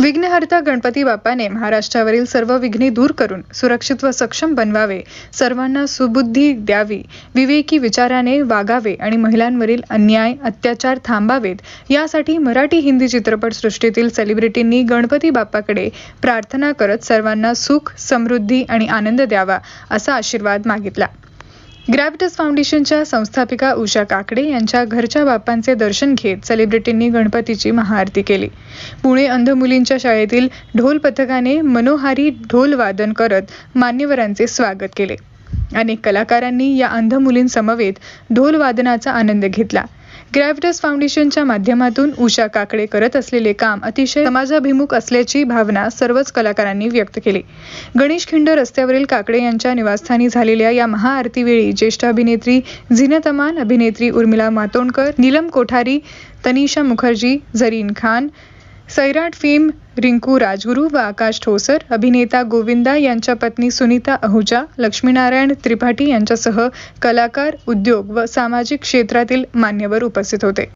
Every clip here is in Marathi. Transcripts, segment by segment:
विघ्नहर्ता गणपती बाप्पाने महाराष्ट्रावरील सर्व विघ्ने दूर करून सुरक्षित व सक्षम बनवावे सर्वांना सुबुद्धी द्यावी विवेकी विचाराने वागावे आणि महिलांवरील अन्याय अत्याचार थांबावेत यासाठी मराठी हिंदी चित्रपटसृष्टीतील सेलिब्रिटींनी गणपती बाप्पाकडे प्रार्थना करत सर्वांना सुख समृद्धी आणि आनंद द्यावा असा आशीर्वाद मागितला. ग्रॅव्हिटस फाउंडेशनच्या संस्थापिका उषा काकडे यांच्या घरच्या बाप्पांचे दर्शन घेत सेलिब्रिटींनी गणपतीची महाआरती केली. पुणे अंध मुलींच्या शाळेतील ढोल पथकाने मनोहारी ढोल वादन करत मान्यवरांचे स्वागत केले. अनेक कलाकारांनी या अंध मुलींसमवेत ढोल वादनाचा आनंद घेतला. ग्रॅव्हिटस फाउंडेशनच्या माध्यमातून उषा काकडे करत असलेले काम अतिशय समाजाभिमुख असल्याची भावना सर्वच कलाकारांनी व्यक्त केली. गणेश खिंड रस्त्यावरील काकडे यांच्या निवासस्थानी झालेल्या या महाआरतीवेळी ज्येष्ठ अभिनेत्री झिनत अमान अभिनेत्री उर्मिला मातोंडकर नीलम कोठारी तनिषा मुखर्जी झरीन खान सैराट फेम रिंकू राजगुरू व आकाश ठोसर अभिनेता गोविंदा यांच्या पत्नी सुनीता अहुजा लक्ष्मीनारायण त्रिपाठी यांच्यासह कलाकार उद्योग व सामाजिक क्षेत्रातील मान्यवर उपस्थित होते.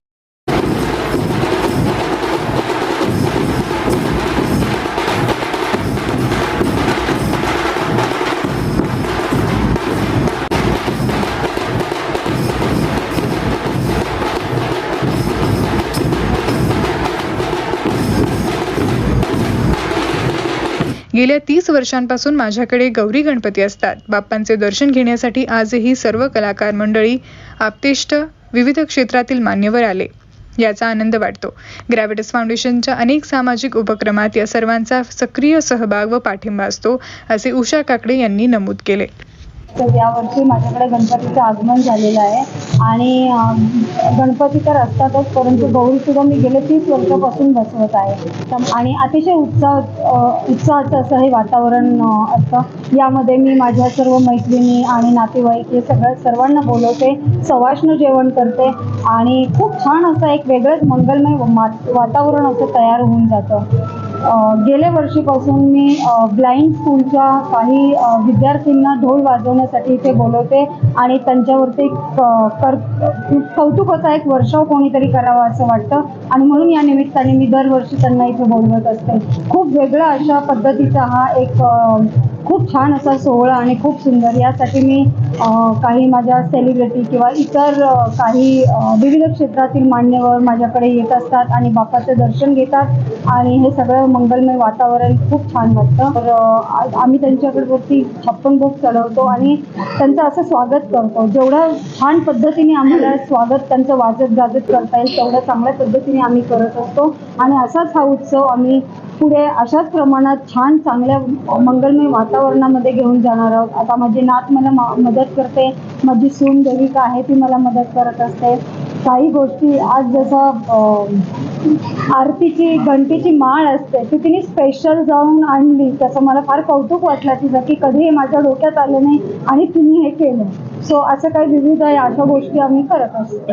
गेल्या तीस वर्षांपासून माझ्याकडे गौरी गणपती असतात. बाप्पांचे दर्शन घेण्यासाठी आजही सर्व कलाकार मंडळी आपतेष्ट विविध क्षेत्रातील मान्यवर आले. याचा आनंद वाटतो. ग्रॅव्हिटस फाउंडेशनच्या अनेक सामाजिक उपक्रमात या सर्वांचा सक्रिय सहभाग व पाठिंबा असतो असे उषा काकडे यांनी नमूद केले. तर यावर्षी माझ्याकडे गणपतीचं आगमन झालेलं आहे. आणि गणपती तर असतातच परंतु गौरीसुद्धा मी गेले तीस वर्षापासून बसवत आहे. आणि अतिशय उत्साह उत्साहाचं असं हे वातावरण असतं. यामध्ये मी माझ्या सर्व मैत्रिणी आणि नातेवाईक हे सगळं सर्वांना बोलवते सवाष्ण जेवण करते आणि खूप छान असं एक वेगळंच मंगलमय मा- वातावरण असं तयार होऊन जातं. गेल्या वर्षीपासून मी ब्लाइंड स्कूलच्या काही विद्यार्थ्यांना ढोल वाजवण्यासाठी इथे बोलवते आणि त्यांच्यावरती क- कर कौतुक असा एक वर्षाव कोणीतरी करावा असं वाटतं. आणि म्हणून या निमित्ताने मी दरवर्षी त्यांना इथे बोलवत असते. खूप वेगळा अशा पद्धतीचा हा एक खूप छान असा सोहळा आणि खूप सुंदर. यासाठी मी काही माझ्या सेलिब्रिटी किंवा इतर काही विविध क्षेत्रातील मान्यवर माझ्याकडे येत असतात आणि बापाचं दर्शन घेतात आणि हे सगळं मंगलमय वातावरण खूप छान वाटतं. तर आम्ही त्यांच्याकडे वरती छप्पन भोग चढवतो आणि त्यांचं असं स्वागत करतो. जेवढं छान पद्धतीने आम्हाला स्वागत त्यांचं वाजत गाजत करता येईल तेवढं चांगल्या पद्धतीने आम्ही करत असतो. आणि असाच हा उत्सव आम्ही पुढे अशाच प्रमाणात छान चांगल्या मंगलमय वातावरणामध्ये घेऊन जाणार आहोत. आता माझे नात मला मदत मदत करते. माझी सून देविका आहे ती मला मदत करत असते. काही गोष्टी आज जसं आरतीची घंटीची माळ असते ती तिने स्पेशल जाऊन आणली. त्याचं मला फार कौतुक वाटलं तिचं की कधी हे माझ्या डोक्यात आलं नाही आणि तिने हे केलं. सो असं काही विविध आहे अशा गोष्टी आम्ही करत असतो.